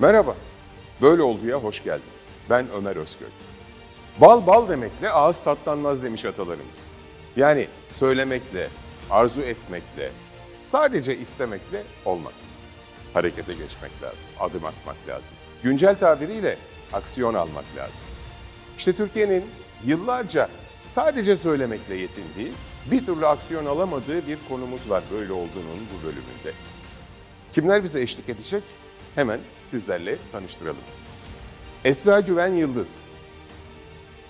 Merhaba, Böyle Oldu'ya hoş geldiniz. Ben Ömer Özköy. Bal bal demekle ağız tatlanmaz demiş atalarımız. Yani söylemekle, arzu etmekle, sadece istemekle olmaz. Harekete geçmek lazım, adım atmak lazım. Güncel tabiriyle aksiyon almak lazım. İşte Türkiye'nin yıllarca sadece söylemekle yetindiği, bir türlü aksiyon alamadığı bir konumuz var böyle olduğunun bu bölümünde. Kimler bize eşlik edecek? Hemen sizlerle tanıştıralım. Esra Güven Yıldız,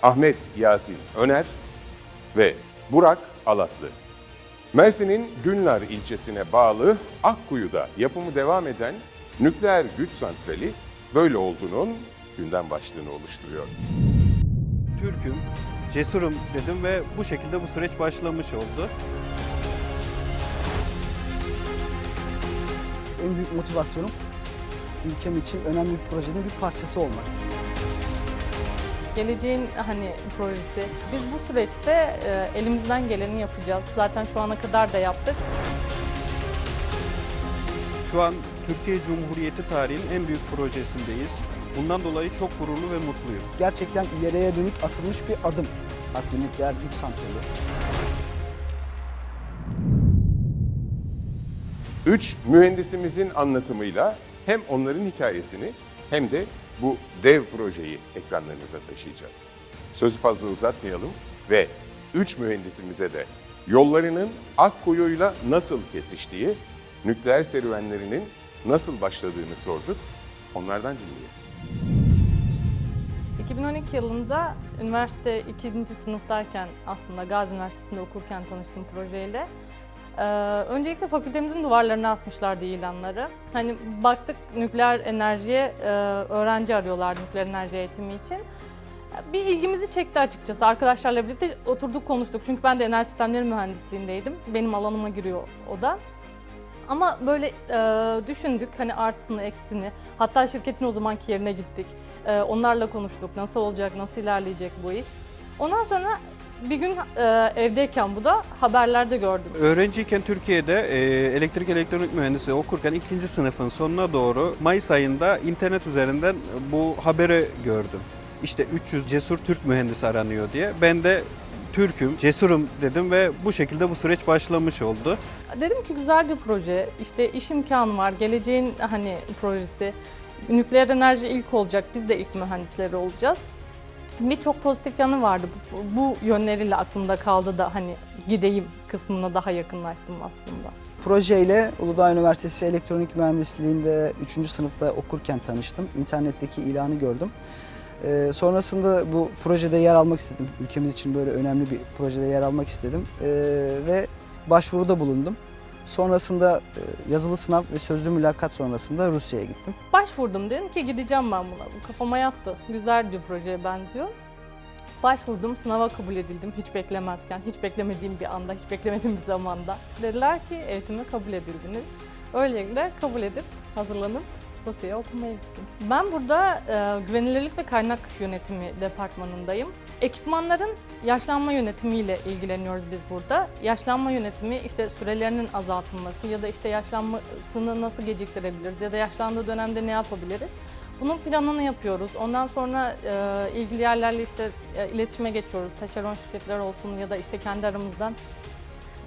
Ahmet Yasin Öner ve Burak Alatlı. Mersin'in Günlar ilçesine bağlı Akkuyu'da yapımı devam eden nükleer güç santrali böyle olduğunun gündem başlığını oluşturuyor. Türk'üm, cesurum dedim ve bu şekilde bu süreç başlamış oldu. En büyük motivasyonum ülkem için önemli bir projenin bir parçası olmak. Geleceğin hani projesi. Biz bu süreçte e, elimizden geleni yapacağız. Zaten şu ana kadar da yaptık. Şu an Türkiye Cumhuriyeti tarihinin en büyük projesindeyiz. Bundan dolayı çok gururlu ve mutluyum. Gerçekten ileriye dönük atılmış bir adım. Aklı Nükleer Güç Santrali. Üç mühendisimizin anlatımıyla hem onların hikayesini hem de bu dev projeyi ekranlarınıza taşıyacağız. Sözü fazla uzatmayalım ve üç mühendisimize de yollarının Akkuyu'yla nasıl kesiştiği, nükleer serüvenlerinin nasıl başladığını sorduk. Onlardan dinleyelim. 2012 yılında üniversite ikinci sınıftayken aslında Gazi Üniversitesi'nde okurken tanıştım projeyle. Ee, öncelikle fakültemizin duvarlarına asmışlardı ilanları. Hani baktık nükleer enerjiye e, öğrenci arıyorlar nükleer enerji eğitimi için. Bir ilgimizi çekti açıkçası. Arkadaşlarla birlikte oturduk konuştuk. Çünkü ben de enerji sistemleri mühendisliğindeydim. Benim alanıma giriyor o da. Ama böyle e, düşündük hani artısını eksisini. Hatta şirketin o zamanki yerine gittik. E, onlarla konuştuk. Nasıl olacak, nasıl ilerleyecek bu iş. Ondan sonra bir gün e, evdeyken bu da haberlerde gördüm. Öğrenciyken Türkiye'de e, elektrik elektronik mühendisliği okurken ikinci sınıfın sonuna doğru Mayıs ayında internet üzerinden bu haberi gördüm. İşte 300 cesur Türk mühendisi aranıyor diye. Ben de Türk'üm, cesurum dedim ve bu şekilde bu süreç başlamış oldu. Dedim ki güzel bir proje. İşte iş imkanı var. Geleceğin hani projesi. Nükleer enerji ilk olacak. Biz de ilk mühendisleri olacağız. Birçok pozitif yanı vardı. Bu, bu yönleriyle aklımda kaldı da hani gideyim kısmına daha yakınlaştım aslında. Projeyle Uludağ Üniversitesi Elektronik Mühendisliği'nde 3. sınıfta okurken tanıştım. İnternetteki ilanı gördüm. Ee, sonrasında bu projede yer almak istedim. Ülkemiz için böyle önemli bir projede yer almak istedim. Ee, ve başvuruda bulundum. Sonrasında e, yazılı sınav ve sözlü mülakat sonrasında Rusya'ya gittim. Başvurdum dedim ki gideceğim ben buna. Bu kafama yattı. Güzel bir projeye benziyor. Başvurdum, sınava kabul edildim hiç beklemezken, hiç beklemediğim bir anda, hiç beklemediğim bir zamanda. Dediler ki eğitime kabul edildiniz. Öylelikle kabul edip, hazırlanıp Rusya'ya okumaya gittim. Ben burada e, güvenilirlik ve kaynak yönetimi departmanındayım. Ekipmanların yaşlanma yönetimiyle ilgileniyoruz biz burada. Yaşlanma yönetimi işte sürelerinin azaltılması ya da işte yaşlanmasını nasıl geciktirebiliriz ya da yaşlandığı dönemde ne yapabiliriz? Bunun planını yapıyoruz. Ondan sonra e, ilgili yerlerle işte e, iletişime geçiyoruz. Taşeron şirketler olsun ya da işte kendi aramızdan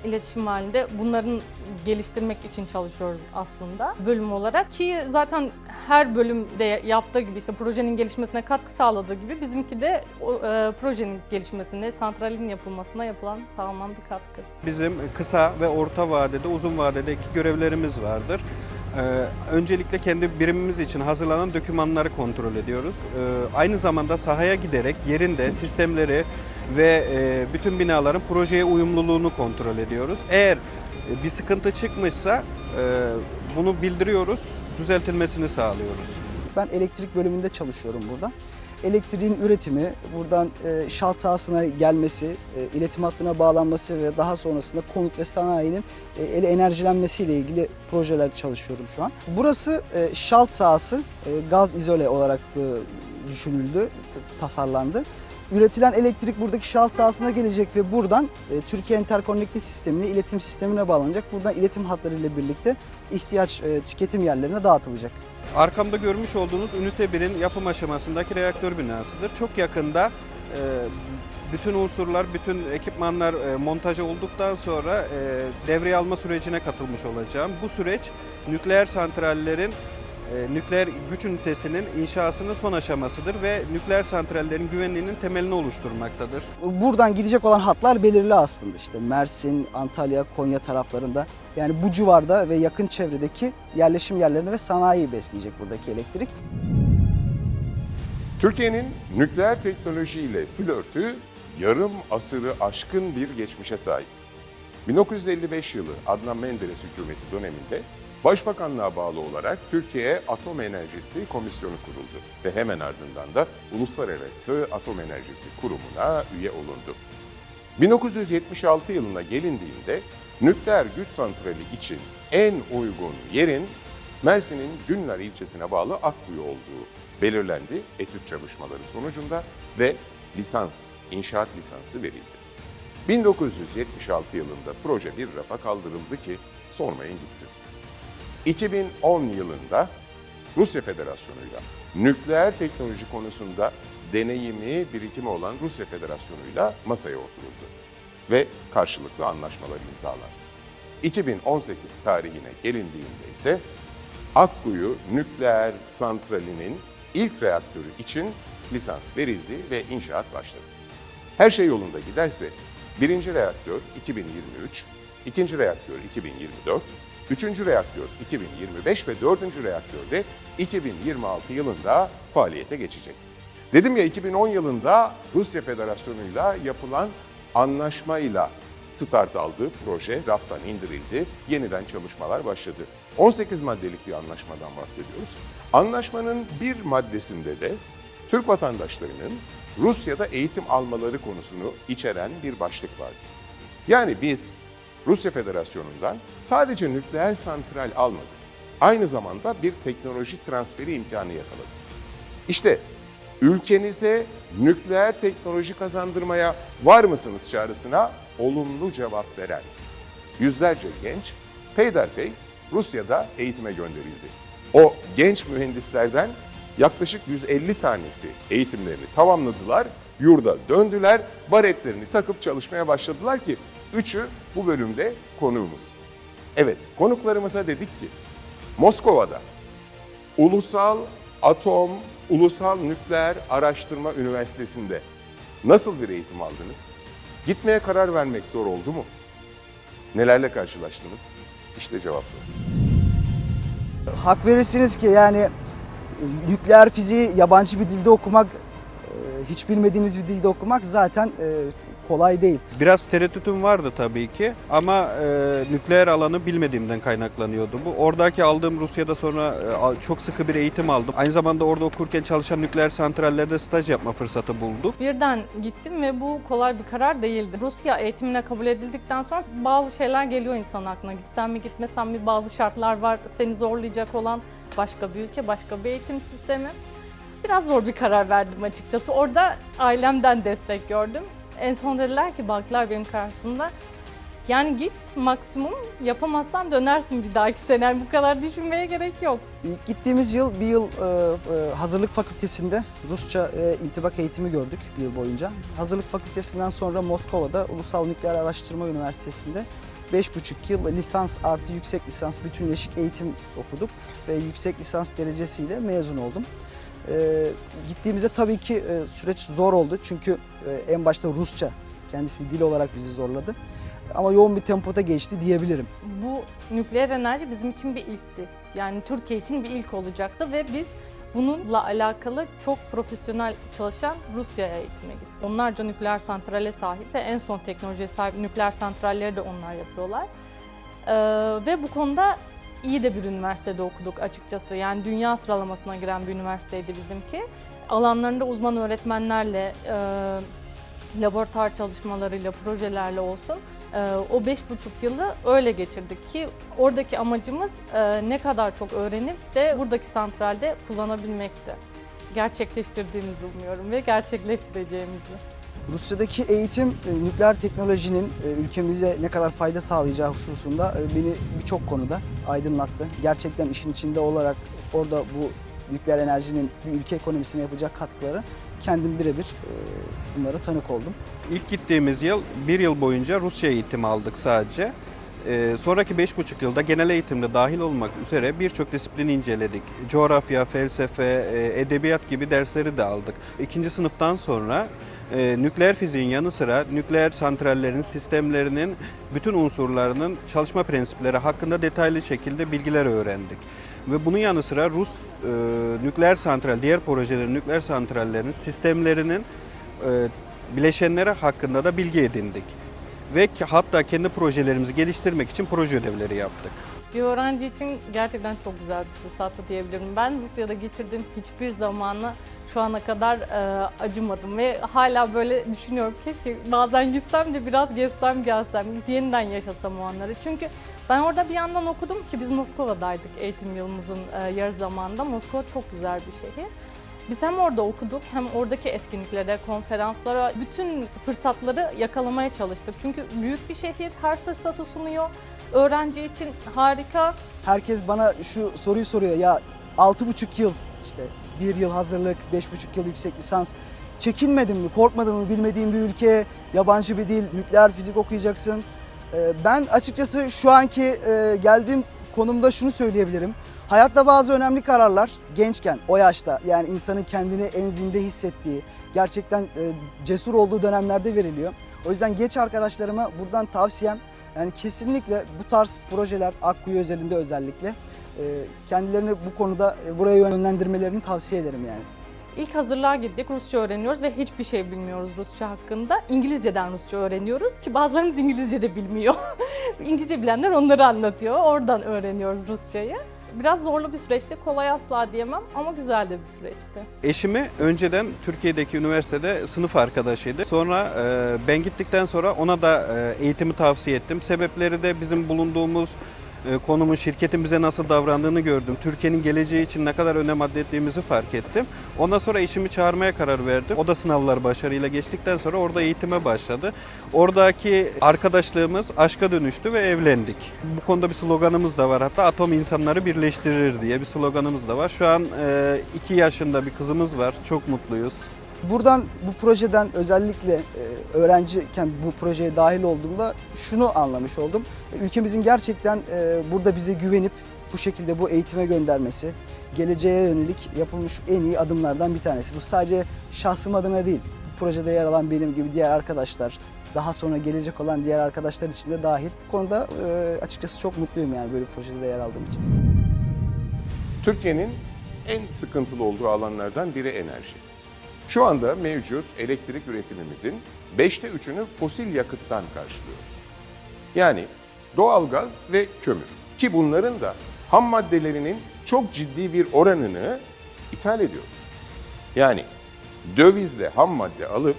iletişim halinde bunların geliştirmek için çalışıyoruz aslında bölüm olarak ki zaten her bölümde yaptığı gibi işte projenin gelişmesine katkı sağladığı gibi bizimki de o, e, projenin gelişmesine, santralin yapılmasına yapılan sağlanan bir katkı. Bizim kısa ve orta vadede, uzun vadede iki görevlerimiz vardır. Ee, öncelikle kendi birimimiz için hazırlanan dokümanları kontrol ediyoruz. Ee, aynı zamanda sahaya giderek yerinde sistemleri ve e, bütün binaların projeye uyumluluğunu kontrol ediyoruz. Eğer e, bir sıkıntı çıkmışsa e, bunu bildiriyoruz, düzeltilmesini sağlıyoruz. Ben elektrik bölümünde çalışıyorum burada. Elektriğin üretimi, buradan şalt sahasına gelmesi, e, iletim hattına bağlanması ve daha sonrasında konut ve sanayinin ele enerjilenmesiyle ilgili projelerde çalışıyorum şu an. Burası şalt sahası, gaz izole olarak düşünüldü, tasarlandı. Üretilen elektrik buradaki şalt sahasına gelecek ve buradan e, Türkiye Interconnected sistemine, iletim sistemine bağlanacak. Buradan iletim hatlarıyla birlikte ihtiyaç e, tüketim yerlerine dağıtılacak. Arkamda görmüş olduğunuz ünite 1'in yapım aşamasındaki reaktör binasıdır. Çok yakında e, bütün unsurlar, bütün ekipmanlar e, montaja olduktan sonra e, devreye alma sürecine katılmış olacağım. Bu süreç nükleer santrallerin nükleer güç ünitesinin inşasının son aşamasıdır ve nükleer santrallerin güvenliğinin temelini oluşturmaktadır. Buradan gidecek olan hatlar belirli aslında işte Mersin, Antalya, Konya taraflarında. Yani bu civarda ve yakın çevredeki yerleşim yerlerini ve sanayiyi besleyecek buradaki elektrik. Türkiye'nin nükleer teknolojiyle flörtü yarım asırı aşkın bir geçmişe sahip. 1955 yılı Adnan Menderes hükümeti döneminde Başbakanlığa bağlı olarak Türkiye Atom Enerjisi Komisyonu kuruldu ve hemen ardından da Uluslararası Atom Enerjisi Kurumu'na üye olundu. 1976 yılına gelindiğinde nükleer güç santrali için en uygun yerin Mersin'in Günler ilçesine bağlı Akkuyu olduğu belirlendi etüt çalışmaları sonucunda ve lisans, inşaat lisansı verildi. 1976 yılında proje bir rafa kaldırıldı ki sormayın gitsin. 2010 yılında Rusya Federasyonu'yla nükleer teknoloji konusunda deneyimi, birikimi olan Rusya Federasyonu'yla masaya oturuldu ve karşılıklı anlaşmalar imzalandı. 2018 tarihine gelindiğinde ise Akkuyu Nükleer Santrali'nin ilk reaktörü için lisans verildi ve inşaat başladı. Her şey yolunda giderse birinci reaktör 2023, ikinci reaktör 2024, üçüncü reaktör 2025 ve dördüncü reaktör de 2026 yılında faaliyete geçecek. Dedim ya 2010 yılında Rusya Federasyonu'yla yapılan anlaşmayla start aldı. Proje raftan indirildi. Yeniden çalışmalar başladı. 18 maddelik bir anlaşmadan bahsediyoruz. Anlaşmanın bir maddesinde de Türk vatandaşlarının Rusya'da eğitim almaları konusunu içeren bir başlık vardı. Yani biz Rusya Federasyonu'ndan sadece nükleer santral almadık. Aynı zamanda bir teknoloji transferi imkanı yakaladık. İşte ülkenize nükleer teknoloji kazandırmaya var mısınız çağrısına olumlu cevap veren yüzlerce genç peyderpey Rusya'da eğitime gönderildi. O genç mühendislerden yaklaşık 150 tanesi eğitimlerini tamamladılar, yurda döndüler, baretlerini takıp çalışmaya başladılar ki üçü bu bölümde konuğumuz. Evet, konuklarımıza dedik ki Moskova'da Ulusal Atom, Ulusal Nükleer Araştırma Üniversitesi'nde nasıl bir eğitim aldınız? Gitmeye karar vermek zor oldu mu? Nelerle karşılaştınız? İşte cevapları. Hak verirsiniz ki yani nükleer fiziği yabancı bir dilde okumak, e, hiç bilmediğiniz bir dilde okumak zaten e, kolay değil. Biraz tereddütüm vardı tabii ki ama e, nükleer alanı bilmediğimden kaynaklanıyordu bu. Oradaki aldığım Rusya'da sonra e, çok sıkı bir eğitim aldım. Aynı zamanda orada okurken çalışan nükleer santrallerde staj yapma fırsatı bulduk. Birden gittim ve bu kolay bir karar değildi. Rusya eğitimine kabul edildikten sonra bazı şeyler geliyor insan aklına. Gitsem mi gitmesem mi bazı şartlar var seni zorlayacak olan başka bir ülke, başka bir eğitim sistemi. Biraz zor bir karar verdim açıkçası. Orada ailemden destek gördüm. En son dediler ki baktılar benim karşısında. Yani git maksimum yapamazsan dönersin bir dahaki sene. Yani bu kadar düşünmeye gerek yok. İlk gittiğimiz yıl bir yıl e, e, hazırlık fakültesinde Rusça ve intibak eğitimi gördük bir yıl boyunca. Hazırlık fakültesinden sonra Moskova'da Ulusal Nükleer Araştırma Üniversitesi'nde 5,5 yıl lisans artı yüksek lisans bütünleşik eğitim okuduk ve yüksek lisans derecesiyle mezun oldum. E, gittiğimizde tabii ki e, süreç zor oldu çünkü e, en başta Rusça kendisi dil olarak bizi zorladı. Ama yoğun bir tempoda geçti diyebilirim. bu nükleer enerji bizim için bir ilkti. Yani Türkiye için bir ilk olacaktı ve biz bununla alakalı çok profesyonel çalışan Rusya'ya eğitime gittik. Onlarca nükleer santrale sahip ve en son teknolojiye sahip nükleer santralleri de onlar yapıyorlar. Ee, ve bu konuda iyi de bir üniversitede okuduk açıkçası. Yani dünya sıralamasına giren bir üniversiteydi bizimki. Alanlarında uzman öğretmenlerle, e, laboratuvar çalışmalarıyla, projelerle olsun ee, o beş buçuk yılı öyle geçirdik ki oradaki amacımız e, ne kadar çok öğrenip de buradaki santralde kullanabilmekti. Gerçekleştirdiğimizi umuyorum ve gerçekleştireceğimizi. Rusya'daki eğitim e, nükleer teknolojinin e, ülkemize ne kadar fayda sağlayacağı hususunda e, beni birçok konuda aydınlattı. Gerçekten işin içinde olarak orada bu nükleer enerjinin bir ülke ekonomisine yapacak katkıları kendim birebir bunlara tanık oldum. İlk gittiğimiz yıl bir yıl boyunca Rusça eğitimi aldık sadece. Ee, sonraki 5,5 yılda genel eğitimde dahil olmak üzere birçok disiplini inceledik. Coğrafya, felsefe, e, edebiyat gibi dersleri de aldık. İkinci sınıftan sonra e, nükleer fiziğin yanı sıra nükleer santrallerin, sistemlerinin bütün unsurlarının çalışma prensipleri hakkında detaylı şekilde bilgiler öğrendik. Ve bunun yanı sıra Rus e, nükleer santral, diğer projelerin nükleer santrallerinin sistemlerinin e, bileşenleri hakkında da bilgi edindik. Ve hatta kendi projelerimizi geliştirmek için proje ödevleri yaptık. Bir öğrenci için gerçekten çok güzel bir fırsattı diyebilirim. Ben Rusya'da geçirdiğim hiçbir zamanı şu ana kadar e, acımadım ve hala böyle düşünüyorum. Keşke bazen gitsem de biraz gezsem gelsem, yeniden yaşasam o anları. Çünkü ben orada bir yandan okudum ki biz Moskova'daydık eğitim yılımızın e, yarı zamanında. Moskova çok güzel bir şehir. Biz hem orada okuduk hem oradaki etkinliklere, konferanslara, bütün fırsatları yakalamaya çalıştık. Çünkü büyük bir şehir her fırsatı sunuyor. Öğrenci için harika. Herkes bana şu soruyu soruyor ya 6,5 yıl işte bir yıl hazırlık, 5,5 yıl yüksek lisans. Çekinmedin mi, korkmadın mı bilmediğin bir ülke, yabancı bir dil, nükleer fizik okuyacaksın. Ee, Ben açıkçası şu anki e, geldiğim konumda şunu söyleyebilirim. Hayatta bazı önemli kararlar gençken, o yaşta yani insanın kendini en zinde hissettiği, gerçekten e, cesur olduğu dönemlerde veriliyor. O yüzden genç arkadaşlarıma buradan tavsiyem yani kesinlikle bu tarz projeler Akkuyu özelinde özellikle e, kendilerini bu konuda e, buraya yönlendirmelerini tavsiye ederim yani. İlk hazırlığa gittik, Rusça öğreniyoruz ve hiçbir şey bilmiyoruz Rusça hakkında. İngilizceden Rusça öğreniyoruz ki bazılarımız İngilizce de bilmiyor. İngilizce bilenler onları anlatıyor, oradan öğreniyoruz Rusçayı. Biraz zorlu bir süreçti, kolay asla diyemem ama güzel de bir süreçti. Eşimi önceden Türkiye'deki üniversitede sınıf arkadaşıydı. Sonra e, ben gittikten sonra ona da e, eğitimi tavsiye ettim. Sebepleri de bizim bulunduğumuz konumun şirketin bize nasıl davrandığını gördüm. Türkiye'nin geleceği için ne kadar önem adettiğimizi fark ettim. Ondan sonra eşimi çağırmaya karar verdim. O da sınavlar başarıyla geçtikten sonra orada eğitime başladı. Oradaki arkadaşlığımız aşka dönüştü ve evlendik. Bu konuda bir sloganımız da var. Hatta atom insanları birleştirir diye bir sloganımız da var. Şu an 2 yaşında bir kızımız var. Çok mutluyuz. Buradan bu projeden özellikle e, öğrenciyken bu projeye dahil olduğumda şunu anlamış oldum. E, Ülkemizin gerçekten e, burada bize güvenip bu şekilde bu eğitime göndermesi geleceğe yönelik yapılmış en iyi adımlardan bir tanesi. Bu sadece şahsım adına değil. Bu projede yer alan benim gibi diğer arkadaşlar, daha sonra gelecek olan diğer arkadaşlar için de dahil. Bu konuda açıkçası çok mutluyum yani böyle bir projede yer aldığım için. Türkiye'nin en sıkıntılı olduğu alanlardan biri enerji. Şu anda mevcut elektrik üretimimizin 5'te 3'ünü fosil yakıttan karşılıyoruz. Yani doğalgaz ve kömür. Ki bunların da ham maddelerinin çok ciddi bir oranını ithal ediyoruz. Yani dövizle ham madde alıp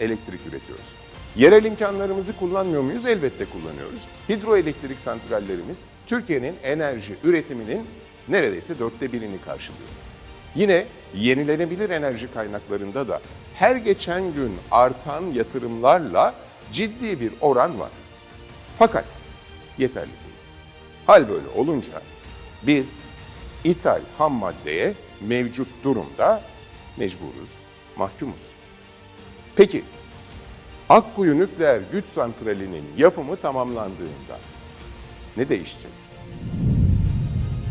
elektrik üretiyoruz. Yerel imkanlarımızı kullanmıyor muyuz? Elbette kullanıyoruz. Hidroelektrik santrallerimiz Türkiye'nin enerji üretiminin neredeyse dörtte birini karşılıyor. Yine yenilenebilir enerji kaynaklarında da her geçen gün artan yatırımlarla ciddi bir oran var. Fakat yeterli değil. Hal böyle olunca biz ithal ham maddeye mevcut durumda mecburuz, mahkumuz. Peki Akkuyu Nükleer Güç Santrali'nin yapımı tamamlandığında ne değişecek?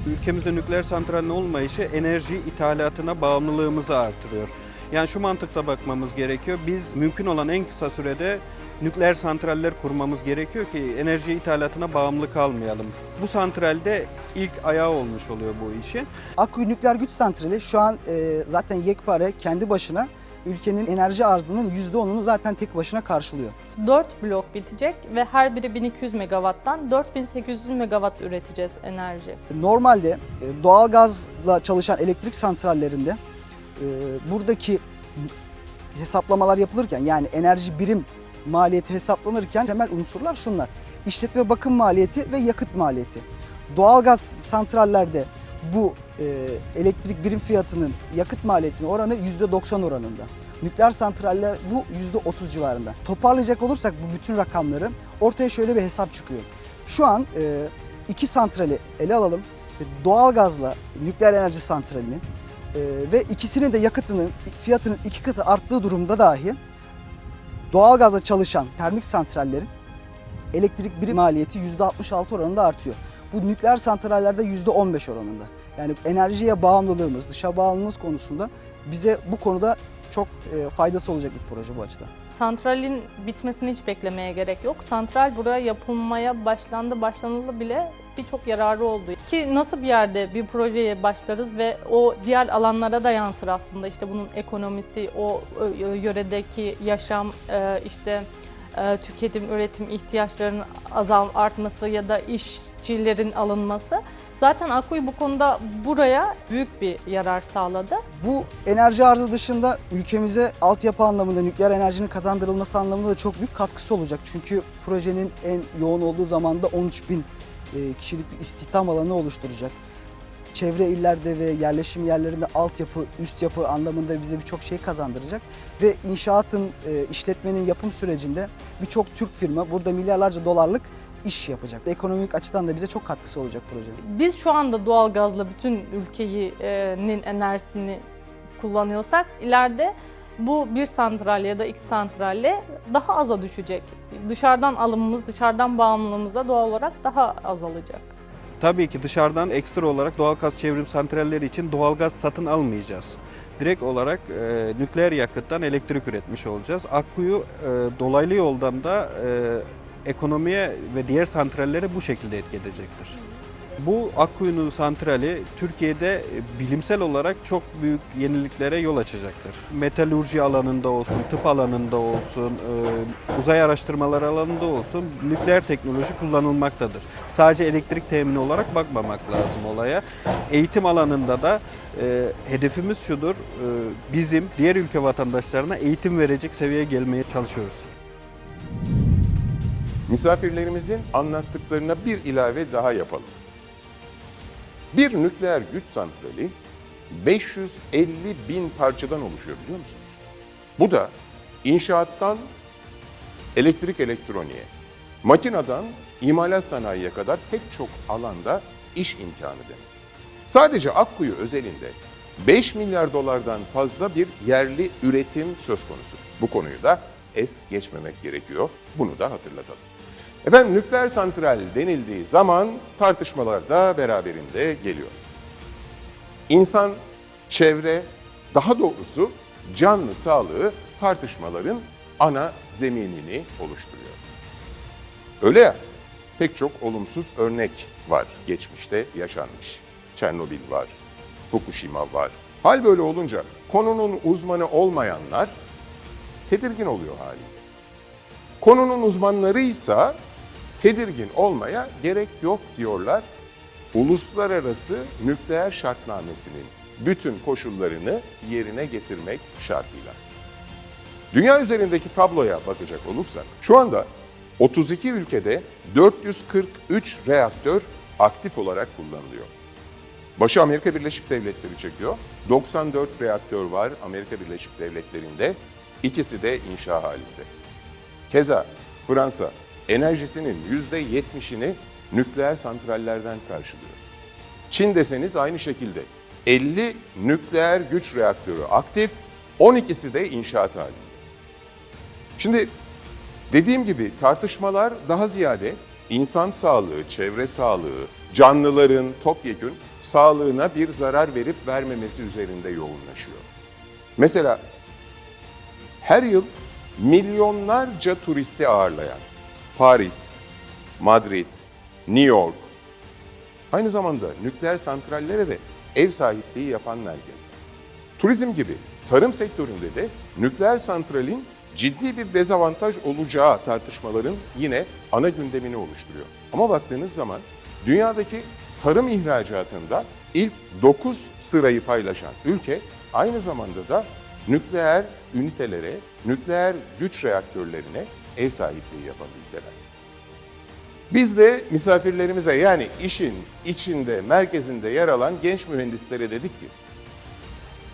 Ülkemizde nükleer santralin olmayışı enerji ithalatına bağımlılığımızı artırıyor. Yani şu mantıkla bakmamız gerekiyor. Biz mümkün olan en kısa sürede nükleer santraller kurmamız gerekiyor ki enerji ithalatına bağımlı kalmayalım. Bu santralde ilk ayağı olmuş oluyor bu işin. Akkuyu Nükleer Güç Santrali şu an e, zaten yekpare kendi başına ülkenin enerji arzının %10'unu zaten tek başına karşılıyor. 4 blok bitecek ve her biri 1200 megawatttan 4800 megawatt üreteceğiz enerji. Normalde e, doğalgazla çalışan elektrik santrallerinde e, buradaki hesaplamalar yapılırken yani enerji birim maliyeti hesaplanırken temel unsurlar şunlar. İşletme bakım maliyeti ve yakıt maliyeti. Doğalgaz santrallerde bu e, elektrik birim fiyatının yakıt maliyetine oranı %90 oranında. Nükleer santraller bu %30 civarında. Toparlayacak olursak bu bütün rakamları ortaya şöyle bir hesap çıkıyor. Şu an e, iki santrali ele alalım. Doğalgazla nükleer enerji santralini e, ve ikisinin de yakıtının fiyatının iki katı arttığı durumda dahi doğalgazla çalışan termik santrallerin elektrik birim maliyeti %66 oranında artıyor. Bu nükleer santrallerde %15 oranında. Yani enerjiye bağımlılığımız, dışa bağımlılığımız konusunda bize bu konuda çok e, faydası olacak bir proje bu açıdan. Santralin bitmesini hiç beklemeye gerek yok. Santral buraya yapılmaya başlandı, başlanıldı bile birçok yararı oldu. Ki nasıl bir yerde bir projeye başlarız ve o diğer alanlara da yansır aslında. İşte bunun ekonomisi, o yöredeki yaşam, e, işte tüketim, üretim ihtiyaçlarının azal artması ya da işçilerin alınması. Zaten Akkuyu bu konuda buraya büyük bir yarar sağladı. Bu enerji arzı dışında ülkemize altyapı anlamında nükleer enerjinin kazandırılması anlamında da çok büyük katkısı olacak. Çünkü projenin en yoğun olduğu zamanda 13 bin e, kişilik bir istihdam alanı oluşturacak. Çevre illerde ve yerleşim yerlerinde altyapı, üst yapı anlamında bize birçok şey kazandıracak. Ve inşaatın, e, işletmenin yapım sürecinde birçok Türk firma burada milyarlarca dolarlık iş yapacak. Ekonomik açıdan da bize çok katkısı olacak projenin. Biz şu anda doğalgazla bütün ülkenin enerjisini kullanıyorsak ileride bu bir santral ya da iki santralle daha aza düşecek. Dışarıdan alımımız, dışarıdan bağımlılığımız da doğal olarak daha azalacak. Tabii ki dışarıdan ekstra olarak doğalgaz çevrim santralleri için doğalgaz satın almayacağız. Direkt olarak e, nükleer yakıttan elektrik üretmiş olacağız. Akkuyu e, dolaylı yoldan da e, ekonomiye ve diğer santrallere bu şekilde etki edecektir. Bu Akkuyu'nun santrali Türkiye'de e, bilimsel olarak çok büyük yeniliklere yol açacaktır. Metalurji alanında olsun, tıp alanında olsun, e, uzay araştırmaları alanında olsun nükleer teknoloji kullanılmaktadır. Sadece elektrik temini olarak bakmamak lazım olaya. Eğitim alanında da e, hedefimiz şudur, bizim diğer ülke vatandaşlarına eğitim verecek seviyeye gelmeye çalışıyoruz. Misafirlerimizin anlattıklarına bir ilave daha yapalım. Bir nükleer güç santrali 550 bin parçadan oluşuyor biliyor musunuz? Bu da inşaattan elektrik elektroniğe, makineden imalat sanayiye kadar pek çok alanda iş imkanı demek. Sadece Akkuyu özelinde 5 milyar dolardan fazla bir yerli üretim söz konusu. Bu konuyu da es geçmemek gerekiyor. Bunu da hatırlatalım. Efendim nükleer santral denildiği zaman tartışmalar da beraberinde geliyor. İnsan, çevre, daha doğrusu canlı sağlığı tartışmaların ana zeminini oluşturuyor. Öyle ya, pek çok olumsuz örnek var geçmişte yaşanmış. Çernobil var, Fukushima var. Hal böyle olunca konunun uzmanı olmayanlar tedirgin oluyor haliyle. Konunun uzmanları ise tedirgin olmaya gerek yok diyorlar. Uluslararası nükleer şartnamesinin bütün koşullarını yerine getirmek şartıyla. Dünya üzerindeki tabloya bakacak olursak şu anda 32 ülkede 443 reaktör aktif olarak kullanılıyor. Başı Amerika Birleşik Devletleri çekiyor. 94 reaktör var Amerika Birleşik Devletleri'nde. İkisi de inşa halinde. Keza Fransa enerjisinin %70'ini nükleer santrallerden karşılıyor. Çin deseniz aynı şekilde 50 nükleer güç reaktörü aktif, 12'si de inşaat halinde. Şimdi dediğim gibi tartışmalar daha ziyade insan sağlığı, çevre sağlığı, canlıların topyekün sağlığına bir zarar verip vermemesi üzerinde yoğunlaşıyor. Mesela her yıl milyonlarca turisti ağırlayan Paris, Madrid, New York, aynı zamanda nükleer santrallere de ev sahipliği yapan merkezler. Turizm gibi tarım sektöründe de nükleer santralin ciddi bir dezavantaj olacağı tartışmaların yine ana gündemini oluşturuyor. Ama baktığınız zaman dünyadaki tarım ihracatında ilk 9 sırayı paylaşan ülke aynı zamanda da nükleer ünitelere, nükleer güç reaktörlerine ev sahipliği yapan ülkeler. Biz de misafirlerimize yani işin içinde, merkezinde yer alan genç mühendislere dedik ki,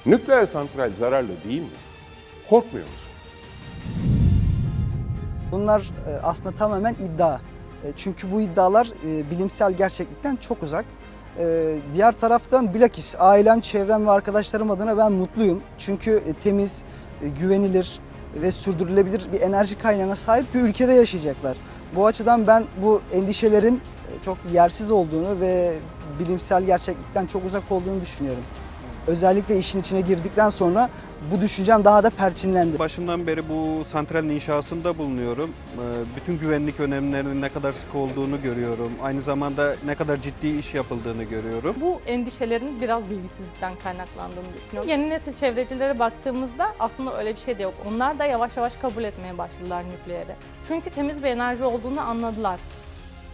nükleer santral zararlı değil mi? Korkmuyor musunuz? Bunlar e, aslında tamamen iddia. E, Çünkü bu iddialar e, bilimsel gerçeklikten çok uzak. Diğer taraftan bilakis ailem, çevrem ve arkadaşlarım adına ben mutluyum. Çünkü temiz, güvenilir ve sürdürülebilir bir enerji kaynağına sahip bir ülkede yaşayacaklar. Bu açıdan ben bu endişelerin e, çok yersiz olduğunu ve bilimsel gerçeklikten çok uzak olduğunu düşünüyorum. Özellikle işin içine girdikten sonra bu düşüncem daha da perçinlendi. Başından beri bu santralin inşasında bulunuyorum. Ee, Bütün güvenlik önlemlerinin ne kadar sık olduğunu görüyorum. Aynı zamanda ne kadar ciddi iş yapıldığını görüyorum. Bu endişelerin biraz bilgisizlikten kaynaklandığını düşünüyorum. Yeni nesil çevrecilere baktığımızda aslında öyle bir şey de yok. Onlar da yavaş yavaş kabul etmeye başladılar nükleeri. Çünkü temiz bir enerji olduğunu anladılar.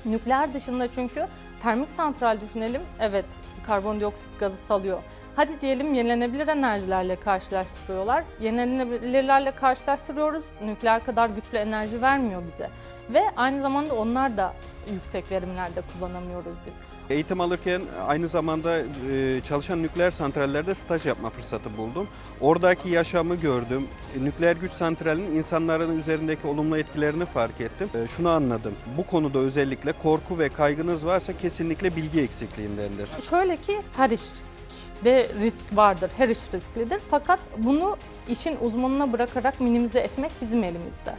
Nükleer dışında çünkü termik santral düşünelim. Evet karbondioksit gazı salıyor. Hadi diyelim yenilenebilir enerjilerle karşılaştırıyorlar. Yenilenebilirlerle karşılaştırıyoruz. Nükleer kadar güçlü enerji vermiyor bize. Ve aynı zamanda onlar da yüksek verimlerde kullanamıyoruz biz. Eğitim alırken aynı zamanda e, çalışan nükleer santrallerde staj yapma fırsatı buldum. Oradaki yaşamı gördüm. Nükleer güç santralinin insanların üzerindeki olumlu etkilerini fark ettim. E, Şunu anladım. Bu konuda özellikle korku ve kaygınız varsa kesinlikle bilgi eksikliğindendir. Şöyle ki her işte risk vardır, her iş risklidir. Fakat bunu işin uzmanına bırakarak minimize etmek bizim elimizde.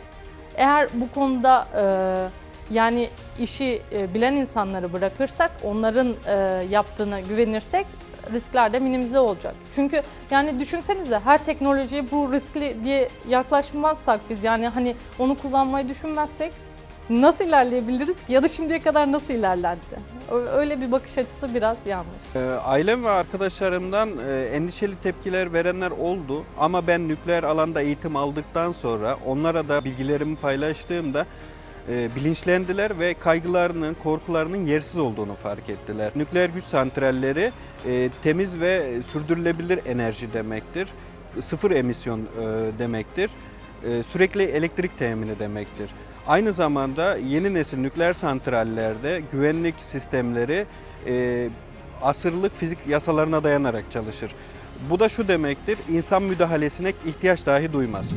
Eğer bu konuda e, yani işi e, bilen insanları bırakırsak, onların e, yaptığına güvenirsek riskler de minimize olacak. Çünkü yani düşünsenize her teknolojiye bu riskli diye yaklaşmazsak biz yani hani onu kullanmayı düşünmezsek nasıl ilerleyebiliriz ki ya da şimdiye kadar nasıl ilerlendi? Öyle bir bakış açısı biraz yanlış. E, Ailem ve arkadaşlarımdan e, endişeli tepkiler verenler oldu ama ben nükleer alanda eğitim aldıktan sonra onlara da bilgilerimi paylaştığımda e, bilinçlendiler ve kaygılarının, korkularının yersiz olduğunu fark ettiler. Nükleer güç santralleri e, temiz ve sürdürülebilir enerji demektir. Sıfır emisyon demektir. Sürekli elektrik temini demektir. Aynı zamanda yeni nesil nükleer santrallerde güvenlik sistemleri e, asırlık fizik yasalarına dayanarak çalışır. Bu da şu demektir, insan müdahalesine ihtiyaç dahi duymaz.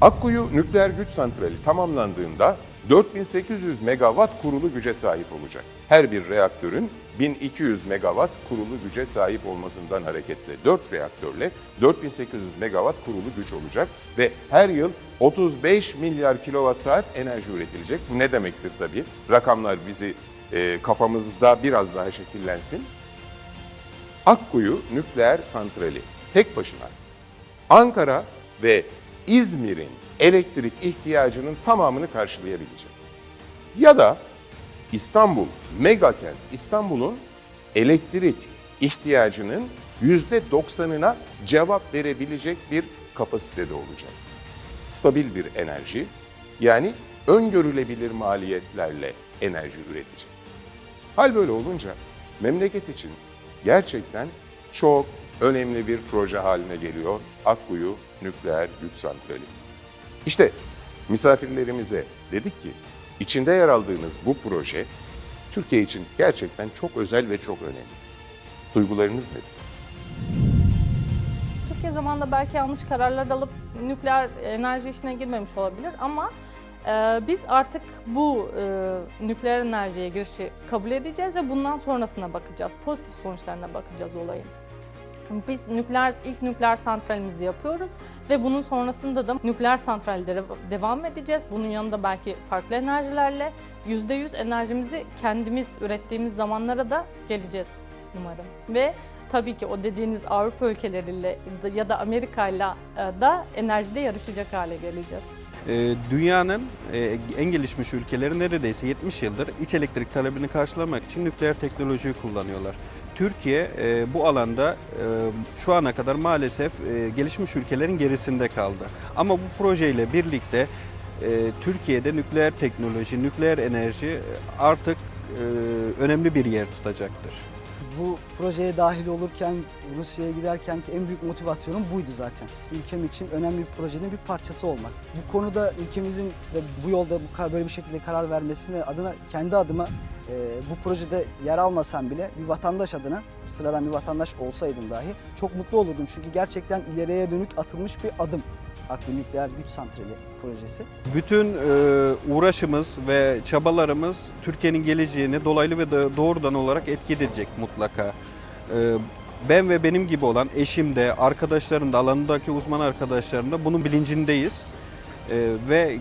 Akkuyu nükleer güç santrali tamamlandığında 4800 megawatt kurulu güce sahip olacak. Her bir reaktörün 1200 megawatt kurulu güce sahip olmasından hareketle 4 reaktörle 4800 megawatt kurulu güç olacak ve her yıl 35 milyar kilowatt saat enerji üretilecek. Bu ne demektir tabii? Rakamlar bizi e, kafamızda biraz daha şekillensin. Akkuyu nükleer santrali tek başına Ankara ve İzmir'in elektrik ihtiyacının tamamını karşılayabilecek. Ya da İstanbul, megakent İstanbul'un elektrik ihtiyacının %90'ına cevap verebilecek bir kapasitede olacak. Stabil bir enerji, yani öngörülebilir maliyetlerle enerji üretecek. Hal böyle olunca memleket için gerçekten çok önemli bir proje haline geliyor Akkuyu Nükleer Güç Santrali. İşte misafirlerimize dedik ki içinde yer aldığınız bu proje Türkiye için gerçekten çok özel ve çok önemli. Duygularınız nedir? Türkiye zamanında belki yanlış kararlar alıp nükleer enerji işine girmemiş olabilir ama e, biz artık bu e, nükleer enerjiye girişi kabul edeceğiz ve bundan sonrasına bakacağız. Pozitif sonuçlarına bakacağız olayın. Biz nükleer ilk nükleer santralimizi yapıyoruz ve bunun sonrasında da nükleer santrallere devam edeceğiz. Bunun yanında belki farklı enerjilerle %100 enerjimizi kendimiz ürettiğimiz zamanlara da geleceğiz umarım. Ve tabii ki o dediğiniz Avrupa ülkeleriyle ya da Amerika'yla e, da enerjide yarışacak hale geleceğiz. Ee, Dünyanın e, en gelişmiş ülkeleri neredeyse 70 yıldır iç elektrik talebini karşılamak için nükleer teknolojiyi kullanıyorlar. Türkiye e, bu alanda e, şu ana kadar maalesef e, gelişmiş ülkelerin gerisinde kaldı. Ama bu projeyle birlikte e, Türkiye'de nükleer teknoloji, nükleer enerji e, artık e, önemli bir yer tutacaktır. Bu projeye dahil olurken, Rusya'ya giderken ki en büyük motivasyonum buydu zaten. Ülkem için önemli bir projenin bir parçası olmak. Bu konuda ülkemizin ve bu yolda bu kar böyle bir şekilde karar vermesine adına kendi adıma e, bu projede yer almasam bile bir vatandaş adına, sıradan bir vatandaş olsaydım dahi çok mutlu olurdum. Çünkü gerçekten ileriye dönük atılmış bir adım Akgün Nükleer Güç Santrali projesi. Bütün e, uğraşımız ve çabalarımız Türkiye'nin geleceğini dolaylı ve doğrudan olarak etki edecek mutlaka. E, ben ve benim gibi olan eşim de, arkadaşlarım da, alanındaki uzman arkadaşlarım da bunun bilincindeyiz. E, ve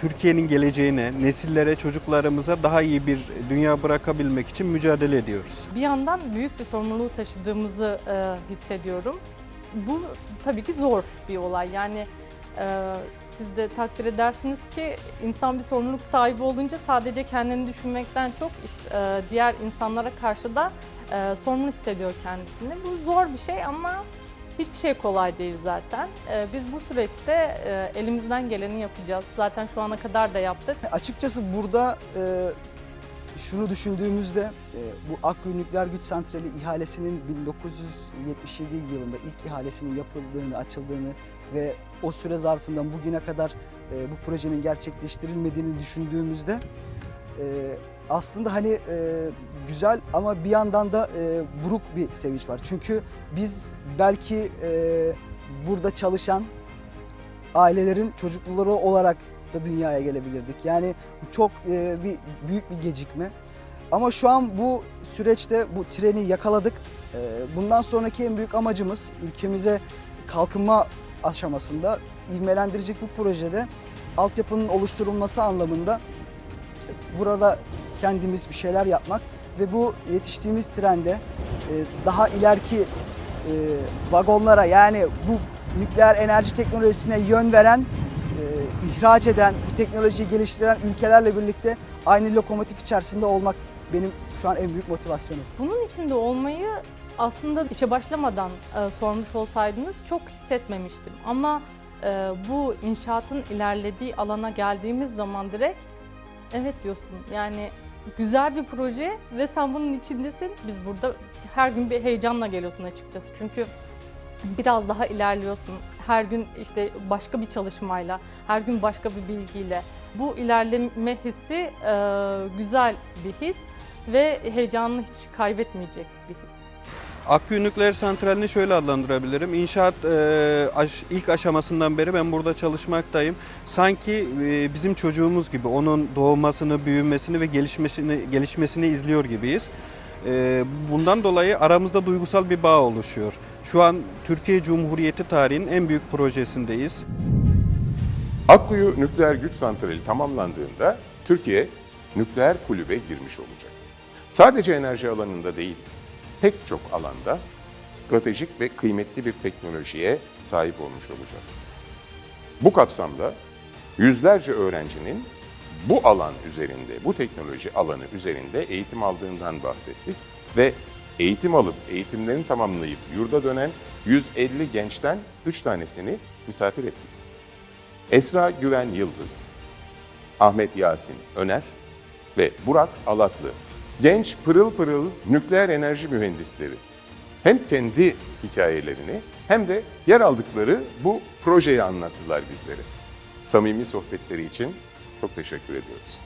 Türkiye'nin geleceğine, nesillere, çocuklarımıza daha iyi bir dünya bırakabilmek için mücadele ediyoruz. Bir yandan büyük bir sorumluluğu taşıdığımızı e, hissediyorum. Bu tabii ki zor bir olay. Yani e, siz de takdir edersiniz ki insan bir sorumluluk sahibi olunca sadece kendini düşünmekten çok e, diğer insanlara karşı da e, sorumlu hissediyor kendisini. Bu zor bir şey ama hiçbir şey kolay değil zaten. E, biz bu süreçte e, elimizden geleni yapacağız. Zaten şu ana kadar da yaptık. Açıkçası burada e, şunu düşündüğümüzde e, bu Akkuyu Nükleer Güç Santrali ihalesinin 1977 yılında ilk ihalesinin yapıldığını, açıldığını ve o süre zarfından bugüne kadar e, bu projenin gerçekleştirilmediğini düşündüğümüzde e, aslında hani güzel ama bir yandan da buruk bir sevinç var. Çünkü biz belki burada çalışan ailelerin çocukları olarak da dünyaya gelebilirdik. Yani çok e, bir büyük bir gecikme. Ama şu an bu süreçte bu treni yakaladık. E, bundan sonraki en büyük amacımız ülkemize kalkınma aşamasında ivmelendirecek bu projede altyapının oluşturulması anlamında burada kendimiz bir şeyler yapmak ve bu yetiştiğimiz trende e, daha ileriki e, vagonlara yani bu nükleer enerji teknolojisine yön veren, ihraç eden, bu teknolojiyi geliştiren ülkelerle birlikte aynı lokomotif içerisinde olmak benim şu an en büyük motivasyonum. Bunun içinde olmayı aslında işe başlamadan e, sormuş olsaydınız çok hissetmemiştim. Ama e, bu inşaatın ilerlediği alana geldiğimiz zaman direkt evet diyorsun. Yani güzel bir proje ve sen bunun içindesin. Biz burada her gün bir heyecanla geliyorsun açıkçası. Çünkü biraz daha ilerliyorsun. Her gün işte başka bir çalışmayla, her gün başka bir bilgiyle. Bu ilerleme hissi e, güzel bir his ve heyecanını hiç kaybetmeyecek bir his. Akkuyu Nükleer Santrali'ni şöyle adlandırabilirim. İnşaat e, aş- ilk aşamasından beri ben burada çalışmaktayım. Sanki e, bizim çocuğumuz gibi onun doğmasını, büyümesini ve gelişmesini gelişmesini izliyor gibiyiz. E, bundan dolayı aramızda duygusal bir bağ oluşuyor. Şu an Türkiye Cumhuriyeti tarihinin en büyük projesindeyiz. Akkuyu Nükleer Güç Santrali tamamlandığında Türkiye nükleer kulübe girmiş olacak. Sadece enerji alanında değil, pek çok alanda stratejik ve kıymetli bir teknolojiye sahip olmuş olacağız. Bu kapsamda yüzlerce öğrencinin bu alan üzerinde, bu teknoloji alanı üzerinde eğitim aldığından bahsettik ve eğitim alıp eğitimlerini tamamlayıp yurda dönen 150 gençten 3 tanesini misafir ettik. Esra Güven Yıldız, Ahmet Yasin Öner ve Burak Alatlı. Genç pırıl pırıl nükleer enerji mühendisleri. Hem kendi hikayelerini hem de yer aldıkları bu projeyi anlattılar bizlere. Samimi sohbetleri için çok teşekkür ediyoruz.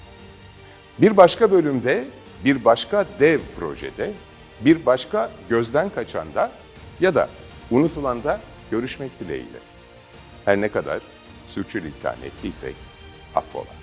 Bir başka bölümde, bir başka dev projede, bir başka gözden kaçanda ya da unutulanda görüşmek dileğiyle. Her ne kadar sürçülisan ettiysek affola.